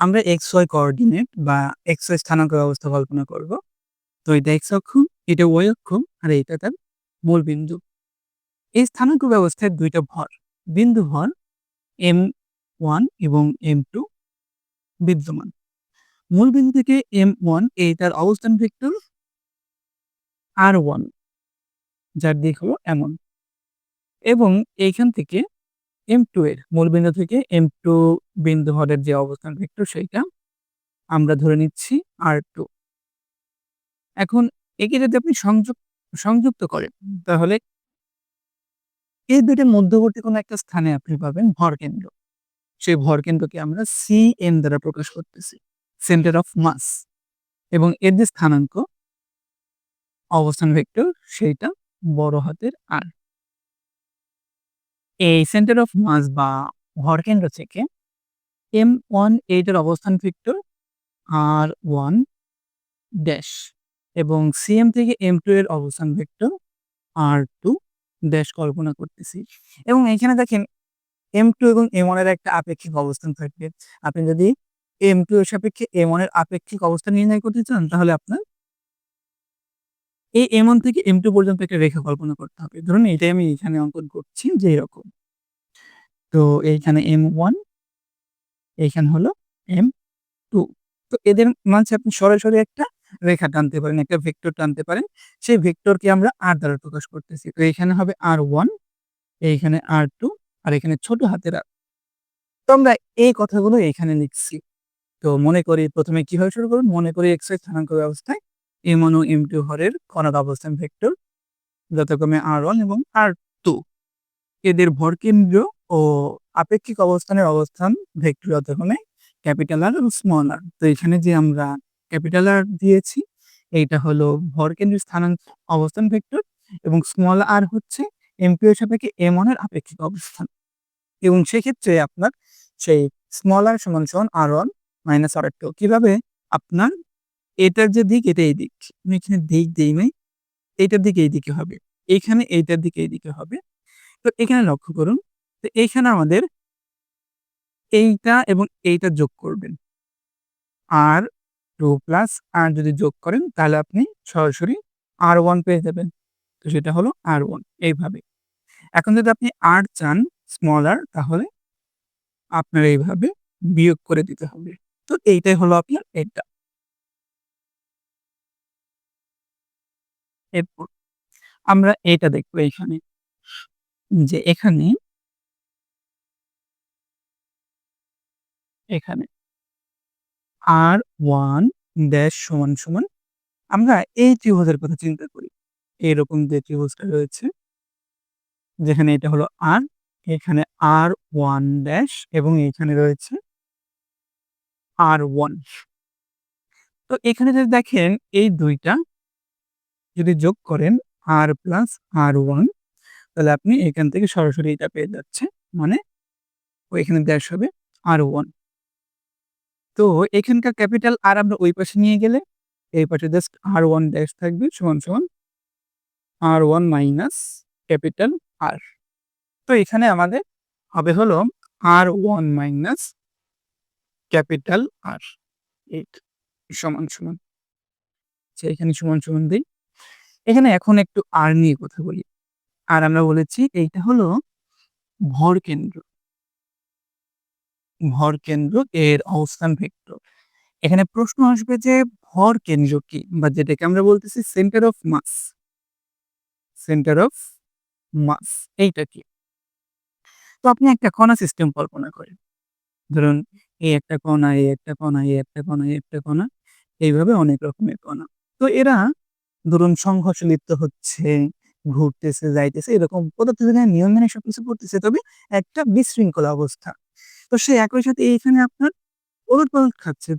আমরা X Y coordinate বা X Y স্থানাঙ্ক ব্যবস্থা কল্পনা করব। তো এটা এক্স অক্ষ, এটা ওয়াই অক্ষ, আর এটা তার মূল বিন্দু। এই স্থানাঙ্ক ব্যবস্থায় দুইটা ভর, বিন্দু ভর এম ওয়ান এবং এম টু বিদ্যমান। মূল বিন্দু থেকে এম ওয়ান এইটার অবস্থান ভেক্টর আর ওয়ান যার দিক হলো এমন। এবং এইখান থেকে এম টু এর মূল বিন্দু থেকে এম টু বিন্দু ভরের যে অবস্থান ভেক্টর সেইটা আমরা ধরে নিচ্ছি আর টু এখন একে যদি আপনি সংযোগ সংযুক্ত করেন, তাহলে এই দুইটার মধ্যবর্তী কোনো একটা স্থানে আপনি পাবেন ভরকেন্দ্র সেই ভরকেন্দ্রকে আমরা সি এম দ্বারা প্রকাশ করতেছি সেন্টার অফ মাস এবং এর যে স্থানাঙ্ক, অবস্থান ভেক্টর, সেইটা বড় হাতের আর এই সেন্টার অফ মাস বা ভরকেন্দ্র থেকে এম ওয়ান এইটার অবস্থান ভেক্টর আর ওয়ান ড্যাশ এবং সিএম থেকে এম টু এর অবস্থান ভেক্টর আর টু ড্যাশ কল্পনা করতেছি। এবং এখানে দেখেন এম টু এবং এম ওয়ানের একটা আপেক্ষিক অবস্থান থাকবে। আপনি যদি এম টু এর সাপেক্ষে এম ওয়ানের আপেক্ষিক অবস্থান নির্ণয় করতে চান, তাহলে আপনার এই এম ওয়ান থেকে এম টু পর্যন্ত একটা রেখা কল্পনা করতে হবে। ধরুন এটাই আমি এখানে অঙ্কন করছি যে এরকম। তো এইখানে এম ওয়ান এইখানে হলো এম টু তো এদের মাঝে আপনি সরাসরি একটা রেখা টানতে পারেন, একটা ভেক্টর টানতে পারেন। সেই ভেক্টরকে আমরা আর দ্বারা প্রকাশ করতেছি। তো এখানে হবে আর ওয়ান এইখানে আর টু আর এখানে ছোট হাতের আর তো আমরা এই কথাগুলো এখানে লিখছি। তো মনে করি প্রথমে কীভাবে শুরু করুন? মনে করি এক্স স্থানাঙ্ক ব্যবস্থায় এম ওয়ান ও এম টু হরের কণার অবস্থান ভেক্টর, যথাক্রমে আর ওয়ান এবং আর টু এদের ভরকেন্দ্র ও আপেক্ষিক অবস্থানের অবস্থান ভেক্টর যথাক্রমে ক্যাপিটাল আর স্মল আর তো এখানে যে আমরা ক্যাপিটাল আর দিয়েছি, এইটা হলো ভরকেন্দ্রের স্থানাঙ্ক অবস্থান ভেক্টর এবং স্মল আর হচ্ছে এমপি এর সাপেক্ষে এম ওয়ানের আপেক্ষিক অবস্থান। এবং সেক্ষেত্রে আপনার সেই স্মল আর সমান সমান R one minus R two কীভাবে? আপনার এটার যে দিক, এটা এই দিক। আমি এখানে দিক দিই নাই, এইটার দিকে এই দিকে হবে। এখানে এইটার দিকে এই দিকে হবে। তো এখানে লক্ষ্য করুন তো এইখানে আমাদের এইটা এবং এইটা যোগ করবেন। আর টু প্লাস আর যদি যোগ করেন, তাহলে আপনি সরাসরি আর ওয়ান পেয়ে যাবেন। তো সেটা হলো আর ওয়ান এইভাবে। এখন যদি আপনি আর চান স্মল আর তাহলে আপনার এইভাবে বিয়োগ করে দিতে হবে। তো এইটাই হলো আপনার এটা এরপর আমরা এটা দেখব এখানে যে এখানে এখানে। আর ওয়ান ড্যাশ সমান সমান আমরা এই ত্রিভুজের কথা চিন্তা করি। এরকম যে ত্রিভুজটা রয়েছে, যেখানে এটা হলো আর এখানে আর ওয়ান ড্যাশ এবং এখানে রয়েছে আর ওয়ান তো এখানে যদি দেখেন, এই দুইটা যদি যোগ করেন আর প্লাস আর ওয়ান তাহলে আপনি এখান থেকে সরাসরি এটা পেয়ে যাচ্ছে মানে ওইখানে ড্যাশ হবে আর ওয়ান তো এখানকার ক্যাপিটাল আর আমরা ওই পাশে নিয়ে গেলে এই পাশে জাস্ট আর ওয়ান ড্যাশ থাকবে সমান সমান R one minus capital R তো এখানে আমাদের হবে হলো R one minus capital R eight সমান সমান। আচ্ছা, এখানে সমান সমান দিই। এখানে এখন একটু আর নিয়ে কথা বলি। আর আমরা বলেছি এইটা হলো ভর কেন্দ্র। ভর কেন্দ্র এর অবস্থান ভেক্টর। এখানে প্রশ্ন আসবে যে ভর কেন্দ্র কি? বা যেটাকে আমরা বলতেছি centre of mass centre of mass এইটা কি? তো আপনি একটা কণা সিস্টেম কল্পনা করেন। ধরুন এই একটা কণা এই একটা কণা এই একটা কণা এই একটা কণা, এইভাবে অনেক রকমের কণা। তো এরা ধরুন সংঘর্ষ লিপ্ত হচ্ছে, ঘুরতেছে, যাইতেছে, এরকম পদার্থ নিয়ম মেনে সবকিছু করতেছে, তবে একটা বিশৃঙ্খলা অবস্থা। তো সে একই সাথে এইখানে আপনার ওলট খাচ্ছে।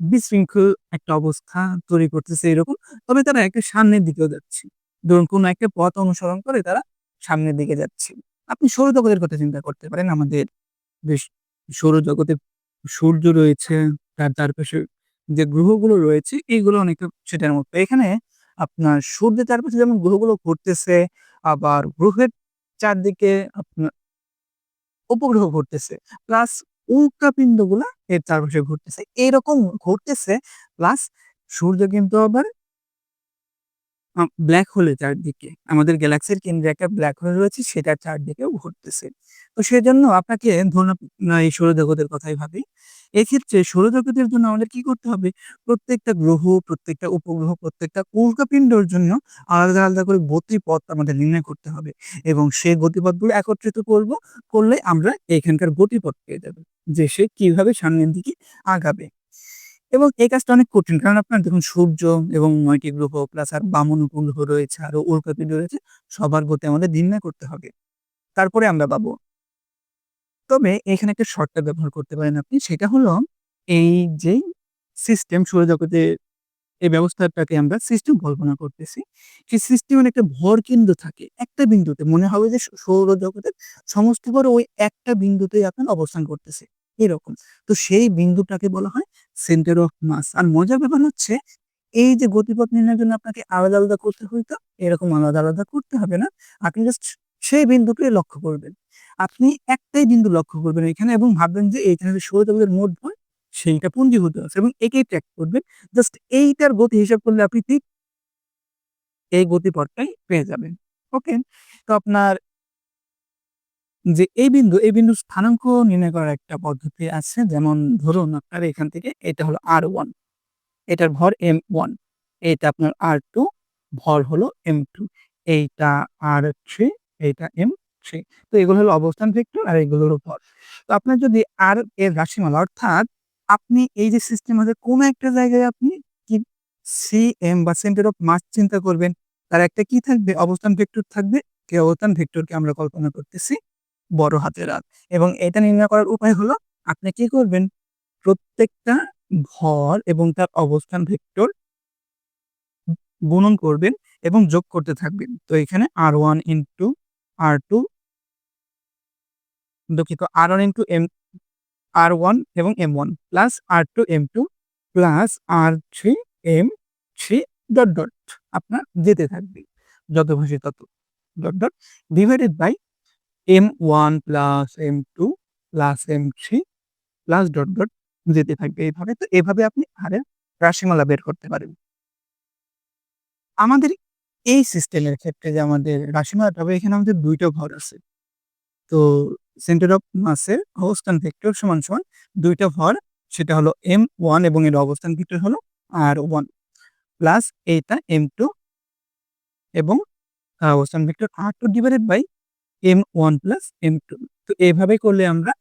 বিশৃঙ্খল একটা অবস্থা তৈরি করতেছে এরকম, তবে তারা একটা সামনের দিকেও যাচ্ছে। ধরুন কোনো একটা পথ অনুসরণ করে তারা সামনের দিকে যাচ্ছে। আপনি সৌরজগতের কথা চিন্তা করতে পারেন, আমাদের বেশ সৌরজগতে সূর্য রয়েছে, তার চারপাশে যে গ্রহগুলো রয়েছে এইগুলো অনেকটা সেটার মতো এখানে আপনার সূর্যের চারপাশে যেমন গ্রহগুলো ঘুরতেছে, আবার গ্রহের চারদিকে আপনার উপগ্রহ ঘুরতেছে প্লাস উল্কাপিন্ডগুলা এর চারপাশে ঘুরতেছে। এরকম ঘুরতেছে প্লাস সূর্য কিন্তু আবার ব্ল্যাক হোলের চারদিকে। আমাদের গ্যালাক্সির কেন্দ্রে একটা ব্ল্যাক হোল রয়েছে, সেটার চারদিকেও ঘুরতেছে। তো সেজন্য আপনাকে ধরুন এই সৌরজগতের কথাই ভাবি। এক্ষেত্রে সৌরজগতের জন্য আমাদের কি করতে হবে? প্রত্যেকটা গ্রহ, প্রত্যেকটা উপগ্রহ, প্রত্যেকটা উল্কাপিন্ডর জন্য আলাদা, আলাদা করে গতিপথ আমাদের নির্ণয় করতে হবে এবং সেই গতিপথগুলো একত্রিত করব। করলে আমরা এখানকার গতিপথ পেয়ে যাব। যে সে কীভাবে সামনের দিকে আগাবে। এবং এই কাজটা অনেক কঠিন। কারণ আপনার দেখুন সূর্য এবং নয়টি গ্রহ প্লাস আর বামন উপগ্রহ রয়েছে, আরও উল্কাপিন্ড রয়েছে। সবার গতি আমাদের নির্ণয় করতে হবে। তারপরে আমরা পাবো। তবে এখানে একটা শর্টকাট ব্যবহার করতে পারেন আপনি। সেটা হলো এই যে সিস্টেম সৌরজগতের এই ব্যবস্থাটাকে আমরা সিস্টেম কল্পনা করতেছি। সেই সিস্টেমের একটা ভরকেন্দ্র থাকে। একটা বিন্দুতে মনে হবে যে সৌরজগতের সমস্ত ভর ওই একটা বিন্দুতেই আপনার অবস্থান করতেছে। এরকম। তো সেই বিন্দুটাকে বলা হয় সেন্টার অফ মাস। আর মজার ব্যাপার হচ্ছে এই যে গতিপথ নির্ণয়ের জন্য আপনাকে আলাদা, আলাদা করতে হইতো, এরকম আলাদা, আলাদা করতে হবে না। আপনি জাস্ট সেই বিন্দুকে লক্ষ্য করবেন। আপনি একটাই বিন্দু লক্ষ্য করবেন এখানে এবং ভাববেন যে এইখানে যে ষোলো সৌরজগতের মোট ভর সেইটা পুঞ্জীভূত আছে এবং একেই ট্র্যাক করবেন। জাস্ট এইটার গতি হিসাব করলে আপনি ঠিক এই গতিপথটাই পেয়ে যাবেন। ওকে? তো আপনার যে এই বিন্দু, এই বিন্দুর স্থানাঙ্ক নির্ণয় করার একটা পদ্ধতি আছে। যেমন ধরুন আপনার এখান থেকে এটা হলো আর ওয়ান এটার ভর এম ওয়ান এটা আপনার আর টু ভর হলো M2 এইটা আর থ্রি এইটা M3 তো এগুলো হলো অবস্থান ভেক্টর আর এগুলোর ভর। তো আপনার যদি আর এর রাশিমালা, অর্থাৎ আপনি এই যে সিস্টেম আছে কোনো একটা জায়গায় আপনি কি সি এম বা সেন্টার অফ মাস চিন্তা করবেন। তার একটা কি থাকবে? অবস্থান ভেক্টর থাকবে। এই অবস্থান ভেক্টরকে আমরা কল্পনা করতেছি বড় হাতের আর এবং এটা নির্ণয় করার উপায় হলো, আপনি কি করবেন? প্রত্যেকটা ভর এবং তার অবস্থান ভেক্টর গুণন করবেন এবং যোগ করতে থাকবেন। তো এখানে R1 আর R2 দুঃখিত R1 ইনটু M R1 এবং M one plus R2 M2 plus R3 M3 dot, dot আপনার যেতে থাকবে। যত খুশি তত dot, dot divided by M one plus M two plus M three plus dot, dot যেতে থাকবে এইভাবে। তো এভাবে আপনি এর রাশিমালা বের করতে পারেন। আমাদের এই সিস্টেমের ক্ষেত্রে যে আমাদের রাশিমালাটা হবে এখানে আমাদের দুইটা ঘর আছে। তো সেন্টার অফ মাসের অবস্থান ভেক্টর সমান, সমান দুইটা ভর সেটা হলো এম ওয়ান এবং এর অবস্থান ভেক্টর হলো আর ওয়ান প্লাস এইটা M2 এবং আ অবস্থান vector R two divided by M one plus M two তো এভাবে করলে আমরা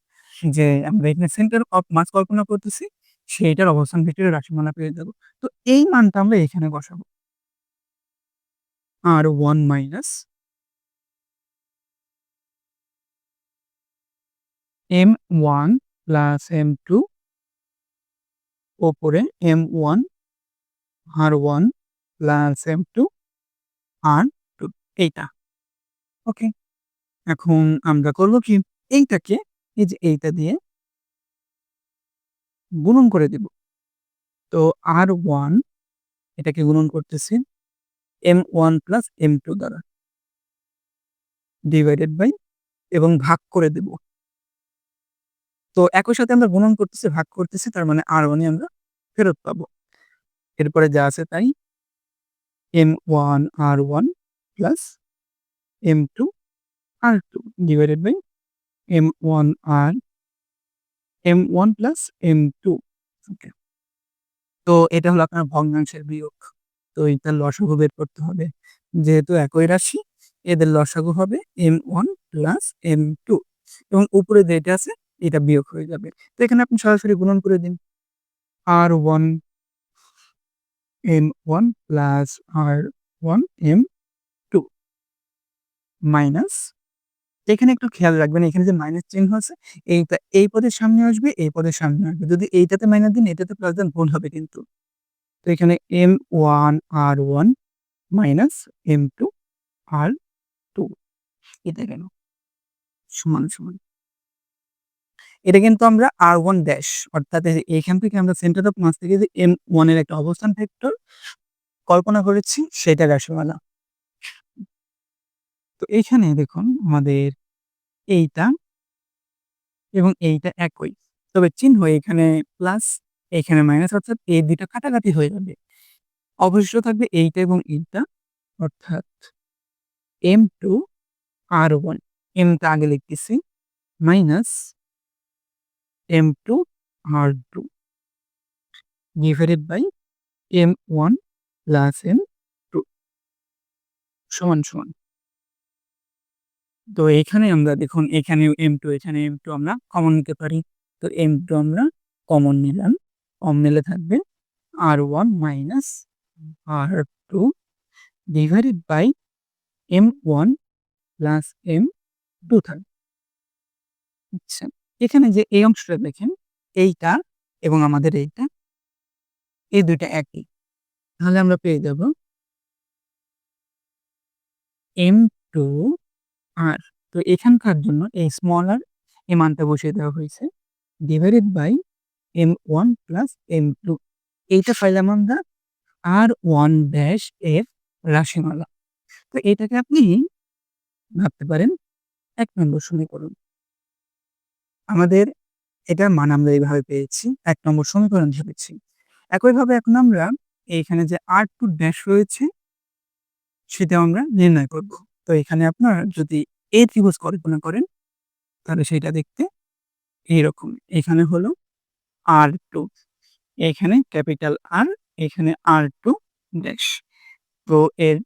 যে আমরা এখানে সেন্টার অফ মাস কল্পনা করতেছি সেইটার অবস্থান ভেক্টরের রাশিমালা পেয়ে যাব। তো এই মানটা আমরা এখানে বসাবো। R one minus M1 plus M2 ওপরে M1 R1 plus M2 R2 এইটা। ওকে? এখন আমরা করব কি? এইটাকে, এই যে এইটা দিয়ে গুণন করে দিব। তো R1 এটাকে গুণন করতেছি M1 প্লাস M2 দ্বারা। ডিভাইডেড বাই এবং ভাগ করে দেব। তো একই সাথে আমরা গুণন করতেছি, ভাগ করতেছি তার মানে R1 ই আমরা ফেরত পাবো। এরপরে যা আছে তাই M1 R1 plus M2 R2 divided by M one R M one plus M two okay. তো এটা হলো আপনার ভগ্নাংশের বিয়োগ। তো এটার লসাগু বের করতে হবে। যেহেতু একই রাশি এদের লসাগু হবে M one plus M two এবং উপরে যেটা আছে এটা বিয়োগ হয়ে যাবে। তো এখানে আপনি সরাসরি গুণন করে দিন। R1 M1 plus R1 M2 minus এখানে একটু খেয়াল রাখবেন এখানে যে মাইনাস চিহ্ন আছে এইটা এই পদের সামনে আসবে, এই পদের সামনে আসবে। যদি এইটাতে মাইনাস দিন এটাতে প্লাস দেন ভুল হবে কিন্তু। তো এখানে M1 R1 minus M2 R2 এটা কেন? সমান, সমান। এটা কিন্তু আমরা আর ওয়ান ড্যাশ অর্থাৎ এখান থেকে আমরা সেন্টার অফ মাস থেকে যে M1 এর একটা অবস্থান ভেক্টর কল্পনা করেছি সেটার রাশিমালা। তো এইখানে দেখুন আমাদের এইটা এবং এইটা একই। তবে চিহ্ন এখানে প্লাস এখানে মাইনাস অর্থাৎ এই দুইটা কাটাকাটি হয়ে যাবে অবশিষ্ট থাকবে এইটা এবং এইটা, অর্থাৎ এম টু আর ওয়ান এমটা আগে লিখতেছি minus M two R two divided by M one plus M two সমান সমান। তো এখানে আমরা দেখুন এখানে এম টু এখানে এম টু আমরা কমন নিতে পারি। তো এম টু আমরা কমন নিলাম। কম নিলে থাকবে R one minus R two divided by M one plus M two থাকবে। আচ্ছা। এখানে যে এই অংশটা দেখেন, এইটা এবং আমাদের এইটা, এই দুইটা একই। তাহলে আমরা পেয়ে যাব এম টু আর তো এখানকার জন্য এই স্মল আর এই মানটা বসিয়ে দেওয়া হয়েছে। Divided by M one plus M two এইটা পাইলাম আমরা আর ওয়ান ড্যাশ এর রাশিমালা। তো এটাকে আপনি ভাবতে পারেন, এক নম্বর সমীকরণ। আমাদের এটার মান আমরা এইভাবে পেয়েছি, এক নম্বর সমীকরণ ভেবেছি একইভাবে এখন আমরা এইখানে যে আর টু ড্যাশ রয়েছে সেটা আমরা নির্ণয় করব। তো এখানে আপনার যদি এ ত্রিভুজ কল্পনা করেন, তাহলে সেটা দেখতে এইরকম। এখানে হলো আর টু এখানে ক্যাপিটাল আর এখানে আর টু ড্যাশ তো এর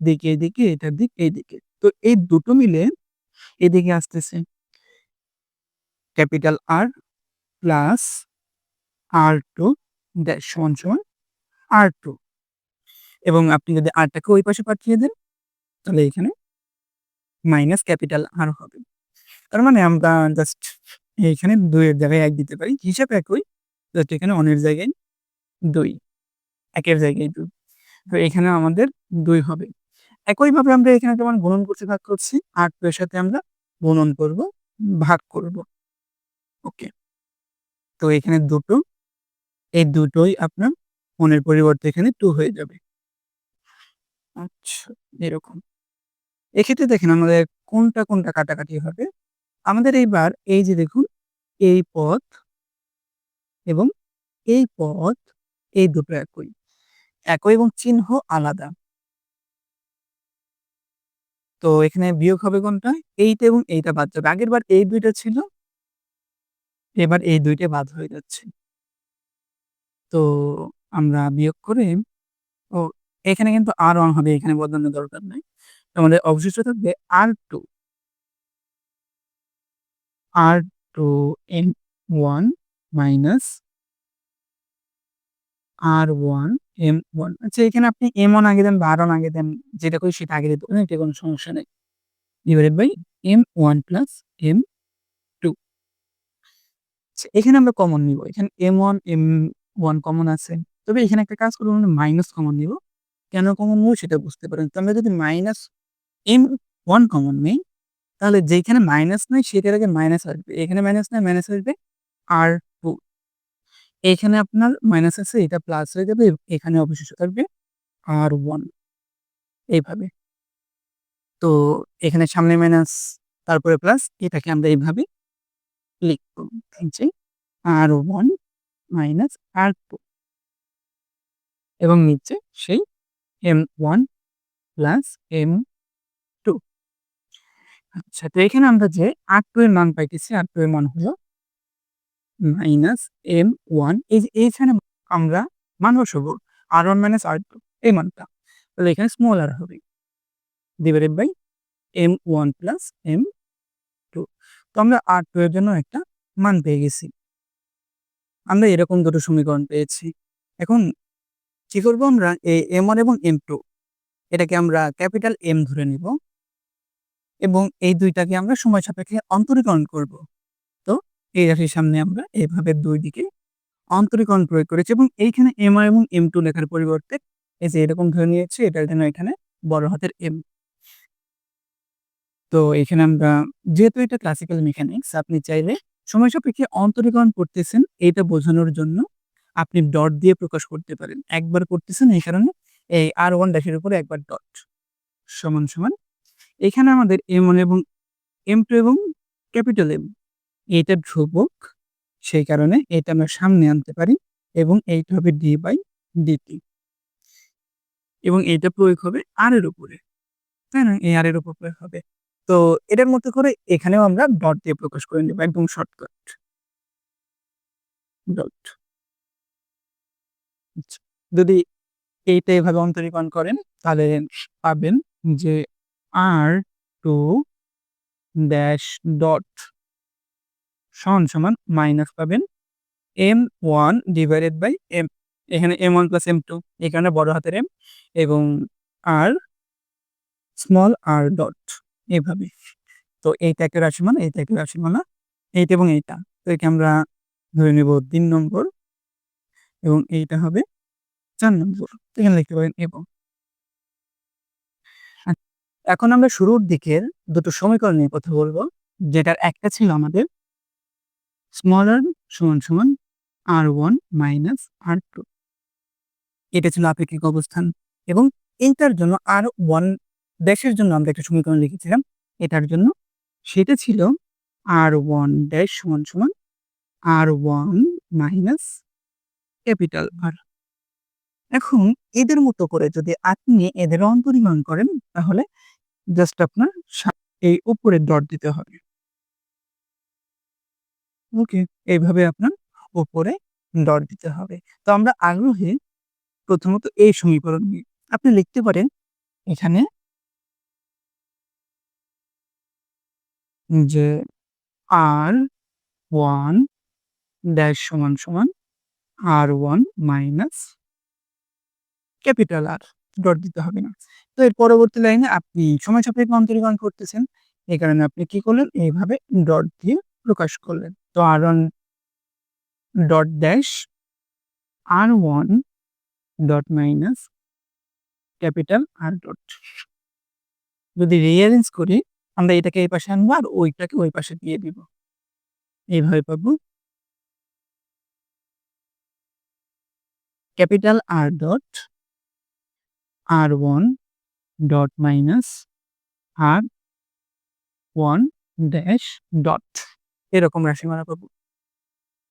দিকে এদিকে, এটার দিক এইদিকে তো এই দুটো মিলে এদিকে আসতেছে। Capital R plus R two dash সমান সমান আর টু। এবং আপনি যদি আরটাকে ওই পাশে পাঠিয়ে দেন, তাহলে এখানে মাইনাস ক্যাপিটাল আর হবে। তার মানে আমরা জাস্ট এইখানে দুইয়ের জায়গায় এক দিতে পারি। হিসাব একই জাস্ট এখানে অনের জায়গায় দুই, একের জায়গায় দুই। তো এখানে আমাদের দুই হবে। একইভাবে আমরা এখানে যেমন গুণন করতে ভাগ করছি আর টু এর সাথে আমরা গুণন করব, ভাগ করব। ওকে। তো এখানে দুটো, এই দুটোই আপনার মনের পরিবর্তে এখানে টু হয়ে যাবে। আচ্ছা এরকম। এক্ষেত্রে দেখেন আমাদের কোনটা কোনটা কাটাকাটি হবে। আমাদের এইবার এই যে দেখুন, এই পথ এবং এই পথ, এই দুটো একই। একই এবং চিহ্ন আলাদা। তো এখানে বিয়োগ হবে কোনটা? এইটা এবং এইটা বাদ যাবে। আগের বার এই দুইটা ছিল এবার এই দুইটা বাদ হয়ে যাচ্ছে। তো আমরা বিয়োগ করে, ও এখানে কিন্তু আর ওয়ান হবে, এখানে বদলানোর দরকার নাই। আমাদের অবশিষ্ট থাকবে R two R two M one minus R one M one আচ্ছা এখানে আপনি এম ওয়ান আগে দেন বা আর ওয়ান আগে দেন, যেটা করি সেটা আগে দিতে পারেন এটা কোনো সমস্যা নেই। Divided by M one plus M এখানে আমরা কমন নিব। এখানে M one M one common আছে। তবে এখানে একটা কাজ করব, আমরা মাইনাস কমন নিব। কেন কমন নেব সেটা বুঝতে পারেন। তো আমরা যদি মাইনাস এম ওয়ান কমন নেই, তাহলে যেখানে মাইনাস নেই সেটার আগে মাইনাস আসবে। এখানে মাইনাস নেই মাইনাস আসবে আর টু এখানে আপনার মাইনাস আছে, এটা প্লাস হয়ে যাবে, এখানে অবশিষ্ট থাকবে আর ওয়ান এইভাবে। তো এখানে সামনে মাইনাস তারপরে প্লাস এটাকে আমরা এইভাবে লিখব যে R one minus R two এবং নিচে সেই M one plus M two আচ্ছা তো এখানে আমরা যে আর টু এর মান পাইতেছি আর টু এর মান হলো মাইনাস এম ওয়ান এই যে এইখানে আমরা মান বসাবো R one minus R two এই মানটা। তাহলে এখানে স্মল আর হবে। Divided by M one plus M তো আমরা আর টু এর জন্য একটা মান পেয়ে গেছি। আমরা এরকম দুটো সমীকরণ পেয়েছি। এখন কি করব আমরা? এই এম ওয়ান এবং এম টু। এটাকে আমরা ক্যাপিটাল এম ধরে নিব। এবং এই দুইটাকে আমরা সময় সাপেক্ষে অন্তরীকরণ করব। তো এই রাশির সামনে আমরা এভাবে দুই দিকে অন্তরীকরণ প্রয়োগ করেছি এবং এইখানে এম এবং এম টু লেখার পরিবর্তে এই যে এরকম ধরে নিয়েছি, এটার জন্য এখানে বড় হাতের এম। তো এখানে আমরা, যেহেতু এটা ক্লাসিক্যাল মেকানিক্স আপনি চাইলে সময় সাপেক্ষে অন্তরীকরণ করতেছেন এটা বোঝানোর জন্য আপনি ডট দিয়ে প্রকাশ করতে পারেন। একবার করতেছেন এই কারণে এই আর ওয়ান ড্যাশের উপরে একবার ডট সমান সমান। এখানে আমাদের এম ওয়ান এবং এম টু এবং ক্যাপিটাল এম এটা ধ্রুবক, সেই কারণে এটা আমরা সামনে আনতে পারি এবং এইটা হবে ডি বাই ডিটি এবং এইটা প্রয়োগ হবে আর এর উপরে, তাই না? এই আর এর উপর প্রয়োগ হবে। তো এটার মতো করে এখানেও আমরা ডট দিয়ে প্রকাশ করে নেব একদম শর্টকাট ডট আচ্ছা, যদি এইটা এভাবে অন্তরীকরণ করেন তাহলে পাবেন যে আর টু ড্যাশ ডট সমান সমান মাইনাস পাবেন M one divided by M এখানে M one plus M two এখানে বড় হাতের এম এবং আর স্মল আর ডট এভাবে। তো এইটা একটা রাশিমান এইটা একটা রাশিমালা এইটা এবং এইটা। তো এটা আমরা ধরে নেব তিন নম্বর এবং এইটা হবে চার নম্বর। এখানে লিখতে পারেন এবং। আচ্ছা, এখন আমরা শুরুর দিকের দুটো সমীকরণ নিয়ে কথা বলব যেটার একটা ছিল আমাদের স্মল আর সমান সমান R one minus R two এটা ছিল আপেক্ষিক অবস্থান এবং এইটার জন্য আর ওয়ান ড্যাশের জন্য আমরা একটা সমীকরণ লিখেছিলাম, এটার জন্য। সেটা ছিল আর ওয়ান ড্যাশ সমান সমান R one minus capital R এখন এদের মতো করে যদি আপনি এদের অন্তরীকরণ করেন, তাহলে জাস্ট আপনার এই উপরে ডট দিতে হবে। ওকে এইভাবে আপনার উপরে ডট দিতে হবে। তো আমরা আগ্রহী প্রথমত এই সমীকরণ নিয়ে। আপনি লিখতে পারেন, এখানে যে আর ওয়ান ড্যাশ সমান সমান R one minus capital R dot দিতে হবে না। তো এর পরবর্তী লাইনে আপনি সময় সাপেক্ষ অন্তরীকরণ করতেছেন এই কারণে আপনি কি করলেন? এইভাবে ডট দিয়ে প্রকাশ করলেন। তো R one dot dash R one dot minus capital R dot যদি রিয়ারেঞ্জ করি আমরা এটাকে এই পাশে আনব আর ওইটাকে ওই পাশে দিয়ে দিব। এইভাবে পাবো capital R dot, R one dot minus R one dash dot. এরকম রাশিমালা পাবো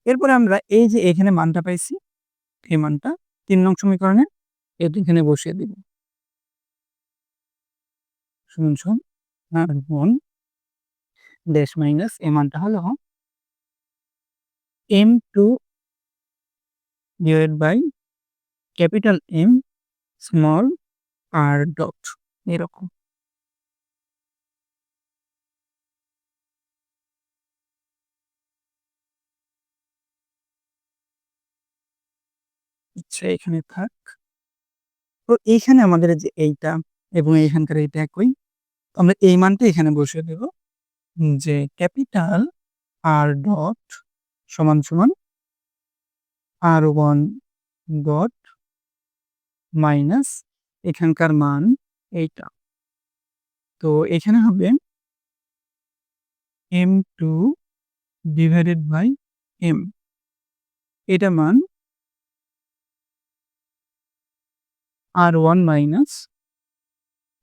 এরপরে আমরা এই যে এখানে মানটা পাইছি, এই মানটা তিন নং সমীকরণে এখানে বসিয়ে দিব। শুনুন ওয়ান ড্যাশ মাইনাস এই মানটা হলো M two divide by capital M small R dot এরকম। আচ্ছা এখানে থাক। তো এইখানে আমাদের যে এইটা এবং এইখানকার এইটা একই। আমরা এই মানটা এখানে বসিয়ে দেব যে ক্যাপিটাল আর ডট সমান সমান আর ওয়ান ডট মাইনাস এখানকার মান এইটা। তো এখানে হবে M two divided by M. এটা মান R one minus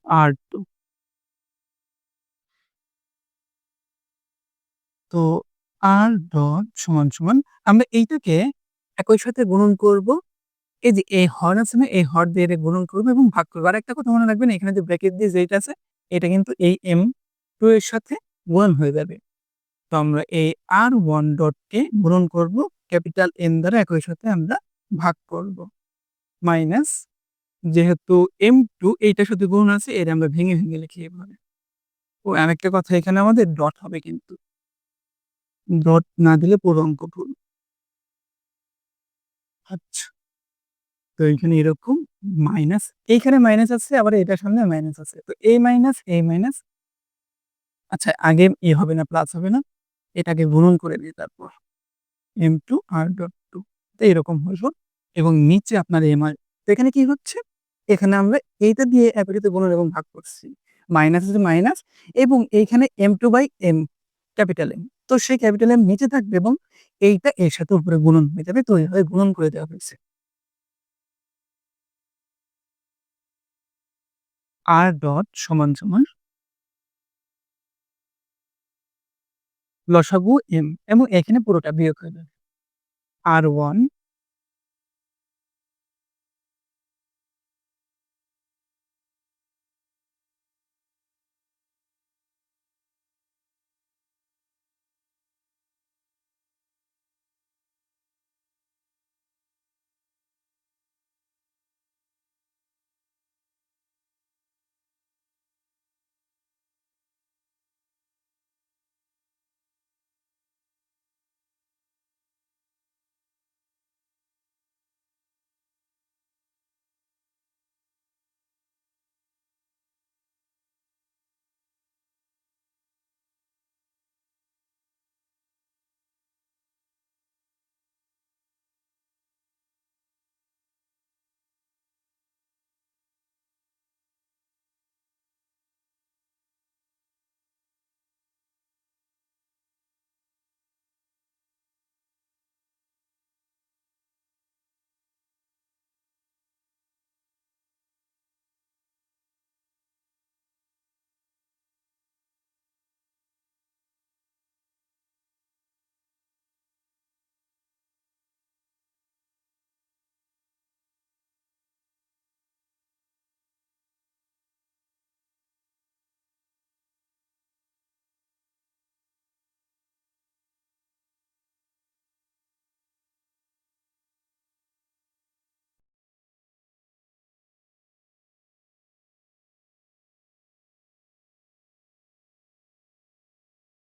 R two. তো আর ডট সমান সমান আমরা এইটাকে একই সাথে গুণন করব। এই যে এই হর আছে না এই হর দিয়ে গুণন করব এবং ভাগ করব। আর একটা কথা মনে রাখবেন, এখানে যে ব্র্যাকেট দিয়ে যেটা আছে, এটা কিন্তু এই এম টু এর সাথে গুণন হয়ে যাবে। তো আমরা এই আর ওয়ান ডটকে গুণন করব, ক্যাপিটাল এন দ্বারা একই সাথে আমরা ভাগ করব। মাইনাস যেহেতু এম টু এইটার সাথে গুণ আছে, এটা আমরা ভেঙে ভেঙে লিখি এভাবে। ও আরেকটা কথা এখানে আমাদের ডট হবে কিন্তু। ডট না দিলে পুরো অঙ্ক ভুল। আচ্ছা। তো এইখানে এরকম মাইনাস, এইখানে মাইনাস আছে, আবার এটার সামনে মাইনাস আছে। তো এই মাইনাস এই মাইনাস। আচ্ছা আগে এ হবে না, প্লাস হবে না। এটাকে গুণন করে দিই তারপর। M two R dot two. তো এরকম হইব এবং নিচে আপনার এম আর, তো এখানে কি হচ্ছে? এখানে আমরা এইটা দিয়ে একত্রিত গুণন এবং ভাগ করছি। মাইনাস আছে মাইনাস, এবং এইখানে M two by M, capital M. তো সেই ক্যাপিটাল এম নিচে থাকবে এবং এইটা এর সাথে উপরে গুণন হয়ে যাবে তো এইভাবে গুণন করে দেওয়া হয়েছে। আর ডট সমান সমান লসাগু এম এবং এখানে পুরোটা বিয়োগ হয়ে যাবে। আর ওয়ান